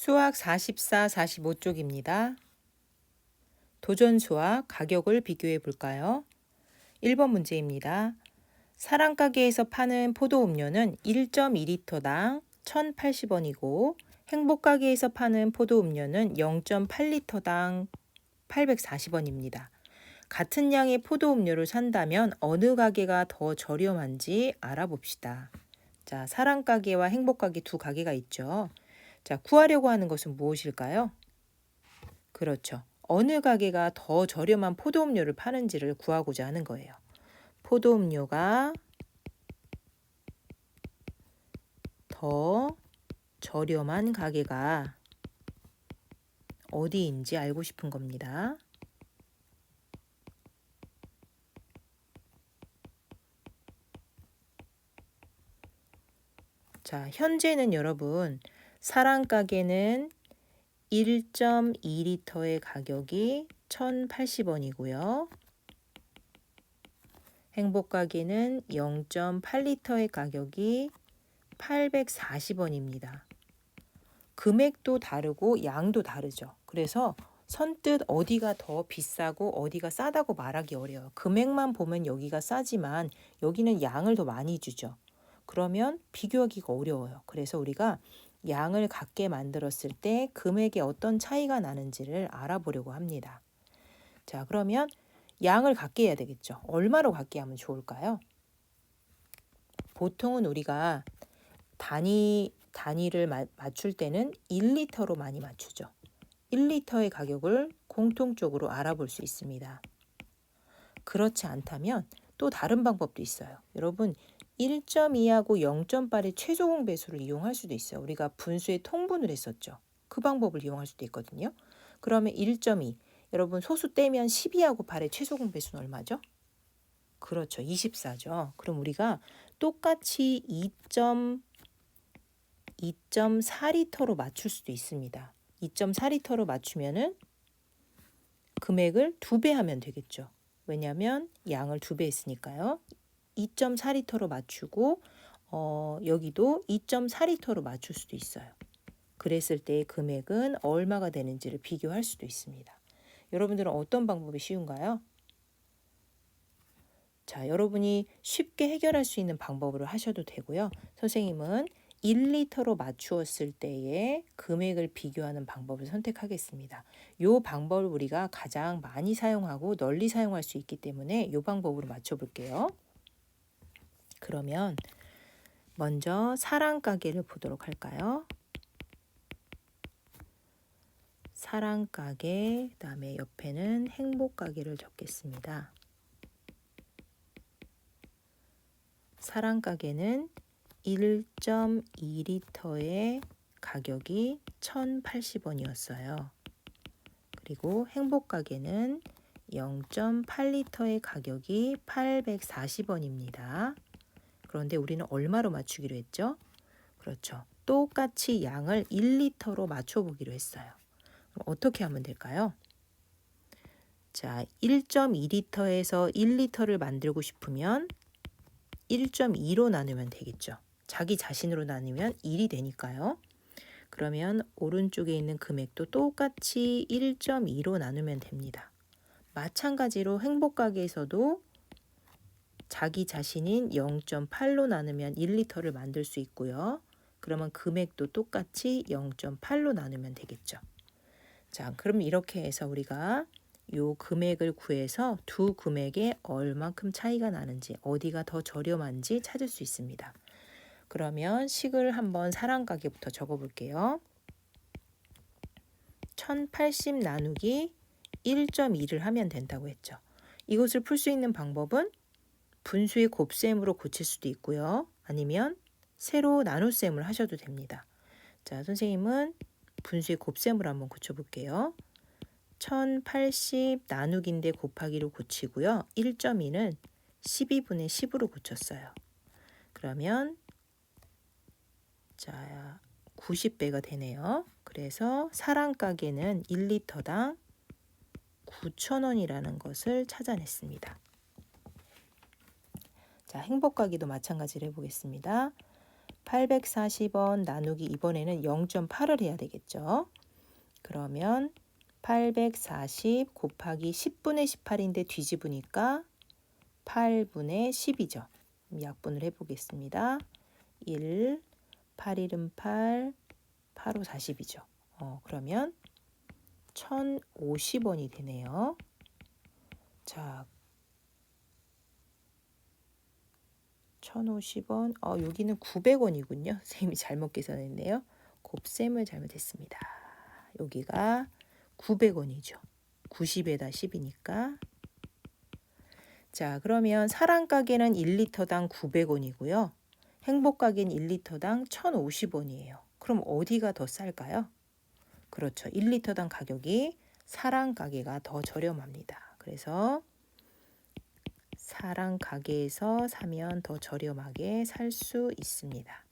수학 44, 45쪽입니다. 도전 수와 가격을 비교해 볼까요? 1번 문제입니다. 사랑가게에서 파는 포도 음료는 1.2리터당 1,080원이고 행복가게에서 파는 포도 음료는 0.8리터당 840원입니다. 같은 양의 포도 음료를 산다면 어느 가게가 더 저렴한지 알아봅시다. 자, 사랑가게와 행복가게 두 가게가 있죠. 자, 구하려고 하는 것은 무엇일까요? 그렇죠. 어느 가게가 더 저렴한 포도 음료를 파는지를 구하고자 하는 거예요. 포도 음료가 더 저렴한 가게가 어디인지 알고 싶은 겁니다. 자, 현재는 여러분 사랑 가게는 1.2리터의 가격이 1,080원이고요. 행복 가게는 0.8리터의 가격이 840원입니다. 금액도 다르고 양도 다르죠. 그래서 선뜻 어디가 더 비싸고 어디가 싸다고 말하기 어려워요. 금액만 보면 여기가 싸지만 여기는 양을 더 많이 주죠. 그러면 비교하기가 어려워요. 그래서 우리가 양을 같게 만들었을 때 금액에 어떤 차이가 나는지를 알아보려고 합니다. 자, 그러면 양을 같게 해야 되겠죠. 얼마로 같게 하면 좋을까요? 보통은 우리가 단위 단위를 마, 맞출 때는 1리터로 많이 맞추죠. 1리터의 가격을 공통적으로 알아볼 수 있습니다. 그렇지 않다면 또 다른 방법도 있어요. 여러분 1.2하고 0.8의 최소 공배수를 이용할 수도 있어요. 우리가 분수의 통분을 했었죠. 그 방법을 이용할 수도 있거든요. 그러면 1.2 여러분 소수 떼면 12하고 8의 최소 공배수는 얼마죠? 그렇죠. 24죠. 그럼 우리가 똑같이 2.2.4리터로 맞출 수도 있습니다. 2.4리터로 맞추면은 금액을 두 배 하면 되겠죠. 왜냐하면 양을 두 배 했으니까요. 2.4리터로 맞추고 어, 여기도 2.4리터로 맞출 수도 있어요. 그랬을 때 금액은 얼마가 되는지를 비교할 수도 있습니다. 여러분들은 어떤 방법이 쉬운가요? 자, 여러분이 쉽게 해결할 수 있는 방법으로 하셔도 되고요. 선생님은 1리터로 맞추었을 때의 금액을 비교하는 방법을 선택하겠습니다. 이 방법을 우리가 가장 많이 사용하고 널리 사용할 수 있기 때문에 이 방법으로 맞춰 볼게요. 그러면 먼저 사랑 가게를 보도록 할까요? 사랑 가게, 그 다음에 옆에는 행복 가게를 적겠습니다. 사랑 가게는 1.2리터의 가격이 1,080원이었어요. 그리고 행복 가게는 0.8리터의 가격이 840원입니다. 그런데 우리는 얼마로 맞추기로 했죠? 그렇죠. 똑같이 양을 1리터로 맞춰보기로 했어요. 어떻게 하면 될까요? 자, 1.2리터에서 1리터를 만들고 싶으면 1.2로 나누면 되겠죠. 자기 자신으로 나누면 1이 되니까요. 그러면 오른쪽에 있는 금액도 똑같이 1.2로 나누면 됩니다. 마찬가지로 행복가게에서도 자기 자신인 0.8로 나누면 1리터를 만들 수 있고요. 그러면 금액도 똑같이 0.8로 나누면 되겠죠. 자, 그럼 이렇게 해서 우리가 요 금액을 구해서 두 금액에 얼만큼 차이가 나는지 어디가 더 저렴한지 찾을 수 있습니다. 그러면 식을 한번 사랑 가게부터 적어 볼게요. 1080 나누기 1.2를 하면 된다고 했죠. 이것을 풀 수 있는 방법은 분수의 곱셈으로 고칠 수도 있고요. 아니면 세로 나눗셈을 하셔도 됩니다. 자, 선생님은 분수의 곱셈으로 한번 고쳐볼게요. 1080 나누기인데 곱하기로 고치고요. 1.2는 12분의 10으로 고쳤어요. 그러면 자 90배가 되네요. 그래서 사랑 가게는 1리터당 9,000원이라는 것을 찾아냈습니다. 자, 행복 가게도 마찬가지로 해보겠습니다. 840원 나누기 이번에는 0.8을 해야 되겠죠. 그러면 840 곱하기 10분의 18인데 뒤집으니까 8분의 10이죠. 약분을 해보겠습니다. 1, 8일은 8, 8호 40이죠. 어, 그러면 1050원이 되네요. 자, 1050원. 어, 여기는 900원이군요. 쌤이 잘못 계산했네요. 곱셈을 잘못했습니다. 여기가 900원이죠. 90에다 10이니까. 자, 그러면 사랑 가게는 1리터당 900원이고요. 행복 가게는 1리터당 1,050원이에요. 그럼 어디가 더 쌀까요? 그렇죠. 1리터당 가격이 사랑 가게가 더 저렴합니다. 그래서 사랑 가게에서 사면 더 저렴하게 살 수 있습니다.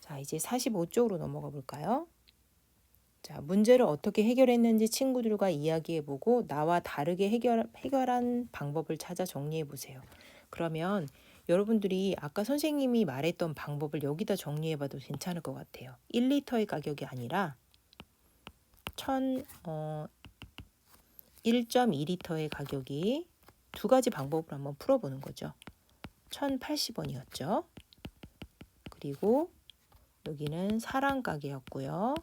자, 이제 45쪽으로 넘어가 볼까요? 자, 문제를 어떻게 해결했는지 친구들과 이야기해 보고 나와 다르게 해결, 해결한 방법을 찾아 정리해 보세요. 그러면 여러분들이 아까 선생님이 말했던 방법을 여기다 정리해 봐도 괜찮을 것 같아요. 1리터의 가격이 아니라 1000, 어, 1.2리터의 가격이 두 가지 방법으로 한번 풀어보는 거죠. 1080원이었죠. 그리고 여기는 사랑 가게였고요.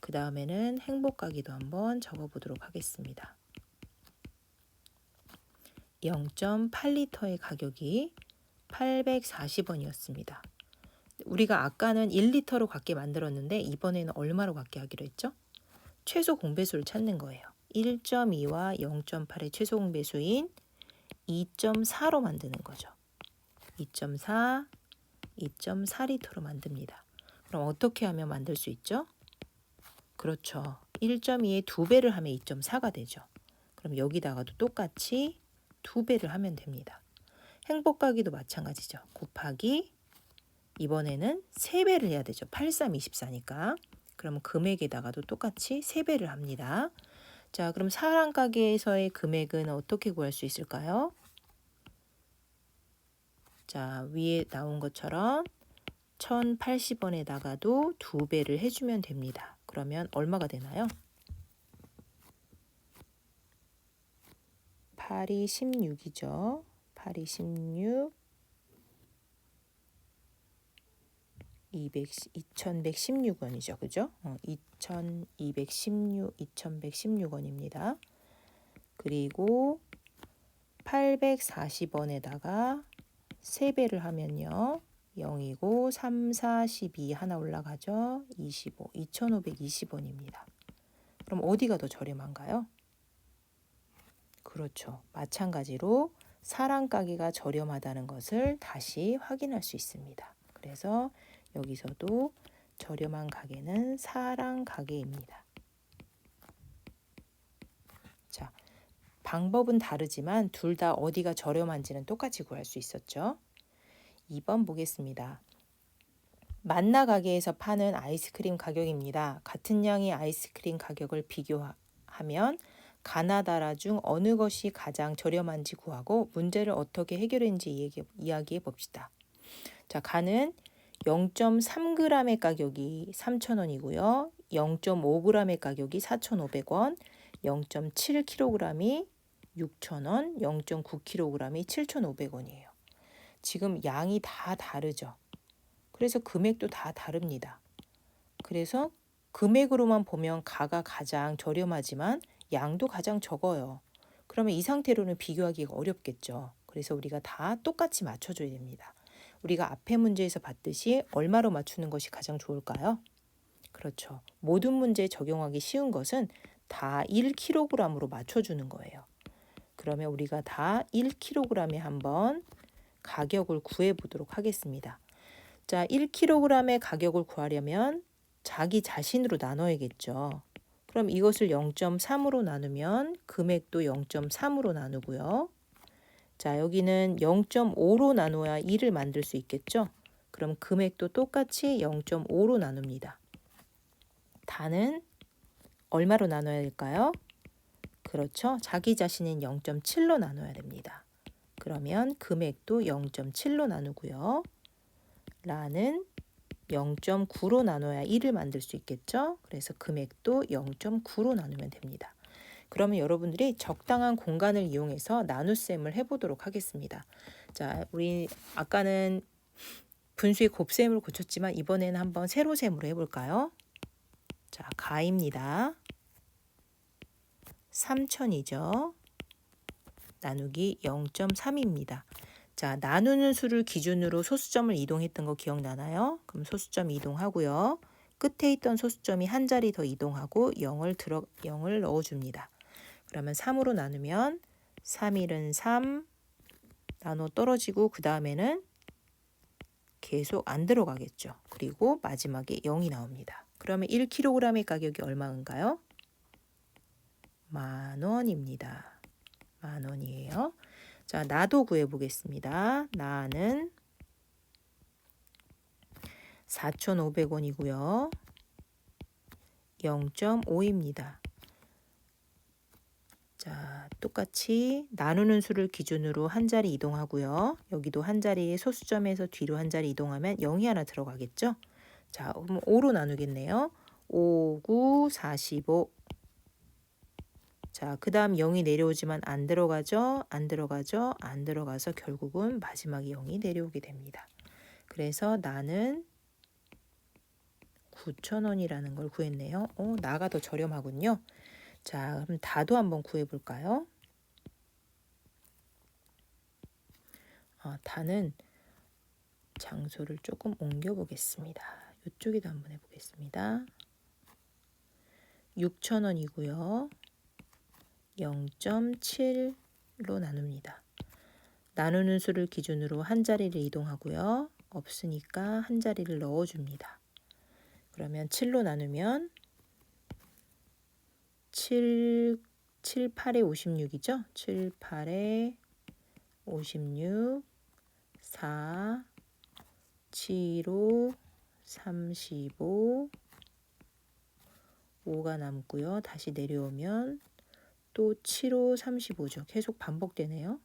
그 다음에는 행복 가기도 한번 적어보도록 하겠습니다. 0.8리터의 가격이 840원이었습니다. 우리가 아까는 1리터로 갖게 만들었는데 이번에는 얼마로 갖게 하기로 했죠? 최소 공배수를 찾는 거예요. 1.2와 0.8의 최소 공배수인 2.4로 만드는 거죠. 2.4, 2.4리터로 만듭니다. 그럼 어떻게 하면 만들 수 있죠? 그렇죠. 1.2의 두 배를 하면 2.4가 되죠. 그럼 여기다가도 똑같이 두 배를 하면 됩니다. 행복가기도 마찬가지죠. 곱하기 이번에는 세 배를 해야 되죠. 83, 24니까. 그러면 금액에다가도 똑같이 세 배를 합니다. 자, 그럼 사랑 가게에서의 금액은 어떻게 구할 수 있을까요? 자, 위에 나온 것처럼 1080원에다가도 두 배를 해주면 됩니다. 그러면 얼마가 되나요? 8이 16이죠. 8이 16 200, 2116원이죠. 그죠? 어, 2216, 2116원입니다. 그리고 840원에다가 3배를 하면요. 0이고 3, 4, 12 하나 올라가죠. 25, 2520원입니다. 그럼 어디가 더 저렴한가요? 그렇죠. 마찬가지로 사랑 가게가 저렴하다는 것을 다시 확인할 수 있습니다. 그래서 여기서도 저렴한 가게는 사랑 가게입니다. 자, 방법은 다르지만 둘 다 어디가 저렴한지는 똑같이 구할 수 있었죠. 2번 보겠습니다. 만나 가게에서 파는 아이스크림 가격입니다. 같은 양의 아이스크림 가격을 비교하면 가나다라 중 어느 것이 가장 저렴한지 구하고 문제를 어떻게 해결했는지 이야기해 봅시다. 자, 가는 0.3g의 가격이 3,000원이고요. 0.5g의 가격이 4,500원, 0.7kg이 6,000원, 0.9kg이 7,500원이에요. 지금 양이 다 다르죠. 그래서 금액도 다 다릅니다. 그래서 금액으로만 보면 가가 가장 저렴하지만 양도 가장 적어요. 그러면 이 상태로는 비교하기가 어렵겠죠. 그래서 우리가 다 똑같이 맞춰줘야 됩니다. 우리가 앞에 문제에서 봤듯이 얼마로 맞추는 것이 가장 좋을까요? 그렇죠. 모든 문제에 적용하기 쉬운 것은 다 1kg으로 맞춰주는 거예요. 그러면 우리가 다 1kg에 한번 가격을 구해 보도록 하겠습니다. 자, 1kg의 가격을 구하려면 자기 자신으로 나눠야겠죠. 그럼 이것을 0.3으로 나누면 금액도 0.3으로 나누고요. 자, 여기는 0.5로 나눠야 2를 만들 수 있겠죠? 그럼 금액도 똑같이 0.5로 나눕니다. 다는 얼마로 나눠야 될까요? 그렇죠. 자기 자신은 0.7로 나눠야 됩니다. 그러면 금액도 0.7로 나누고요. 라는 0.9로 나눠야 1을 만들 수 있겠죠? 그래서 금액도 0.9로 나누면 됩니다. 그러면 여러분들이 적당한 공간을 이용해서 나눗셈을 해보도록 하겠습니다. 자, 우리 아까는 분수의 곱셈을 고쳤지만 이번에는 한번 세로셈으로 해볼까요? 자, 가입니다. 3천이죠. 나누기 0.3입니다. 자, 나누는 수를 기준으로 소수점을 이동했던 거 기억나나요? 그럼 소수점 이동하고요. 끝에 있던 소수점이 한 자리 더 이동하고 0을 들어 0을 넣어 줍니다. 그러면 3으로 나누면 3일은 3 나눠 떨어지고 그 다음에는 계속 안 들어가겠죠. 그리고 마지막에 0이 나옵니다. 그러면 1kg의 가격이 얼마인가요? 만 원입니다. 만 원이에요. 자, 나도 구해 보겠습니다. 나는 4,500원이고요. 0.5입니다. 자, 똑같이 나누는 수를 기준으로 한 자리 이동하고요. 여기도 한 자리에 소수점에서 뒤로 한 자리 이동하면 0이 하나 들어가겠죠? 자, 그럼 5로 나누겠네요. 5, 9, 45. 자, 그 다음 0이 내려오지만 안 들어가죠? 안 들어가죠? 안 들어가서 결국은 마지막에 0이 내려오게 됩니다. 그래서 나는 9,000원이라는 걸 구했네요. 어, 나가 더 저렴하군요. 자, 그럼 다도 한번 구해 볼까요? 아, 다는 장소를 조금 옮겨 보겠습니다. 이쪽에도 한번 해 보겠습니다. 6,000원이고요. 0.7로 나눕니다. 나누는 수를 기준으로 한 자리를 이동하고요. 없으니까 한 자리를 넣어줍니다. 그러면 7로 나누면 7, 7, 8에 56이죠? 7, 8에 56, 4, 7, 5, 35, 5가 남고요. 다시 내려오면 또 7, 5, 35죠. 계속 반복되네요.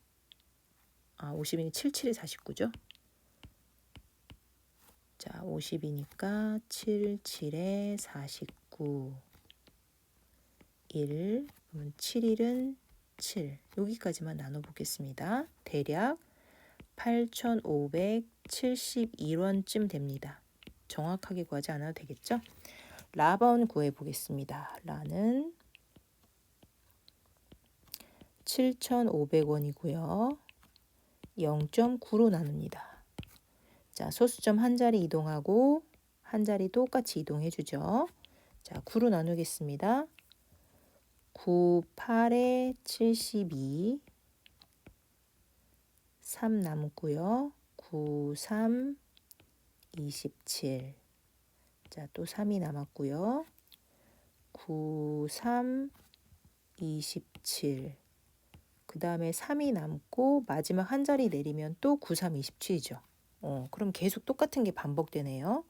아, 50이니 7, 7에 49죠. 자, 50이니까 7, 7에 49. 1, 그러면 7일은 7. 여기까지만 나눠보겠습니다. 대략 8,571원쯤 됩니다. 정확하게 구하지 않아도 되겠죠? 라번 구해보겠습니다. 라는 7,500원이고요. 0.9로 나눕니다. 자, 소수점 한 자리 이동하고 한 자리 똑같이 이동해 주죠. 자, 9로 나누겠습니다. 9, 8에 72 3 남고요. 9, 3 27 자, 또 3이 남았고요. 9, 3 27. 그 다음에 3이 남고 마지막 한 자리 내리면 또 9, 3, 27이죠. 어, 그럼 계속 똑같은 게 반복되네요.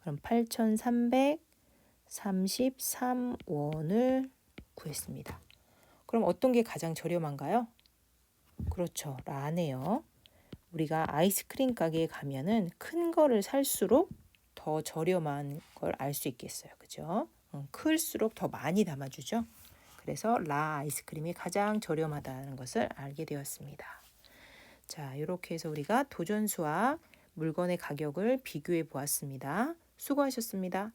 그럼 8,333원을 구했습니다. 그럼 어떤 게 가장 저렴한가요? 그렇죠. 라네요. 우리가 아이스크림 가게에 가면은 큰 거를 살수록 더 저렴한 걸 알 수 있겠어요. 그죠? 음, 클수록 더 많이 담아주죠. 그래서 라 아이스크림이 가장 저렴하다는 것을 알게 되었습니다. 자, 이렇게 해서 우리가 도전 수학 물건의 가격을 비교해 보았습니다. 수고하셨습니다.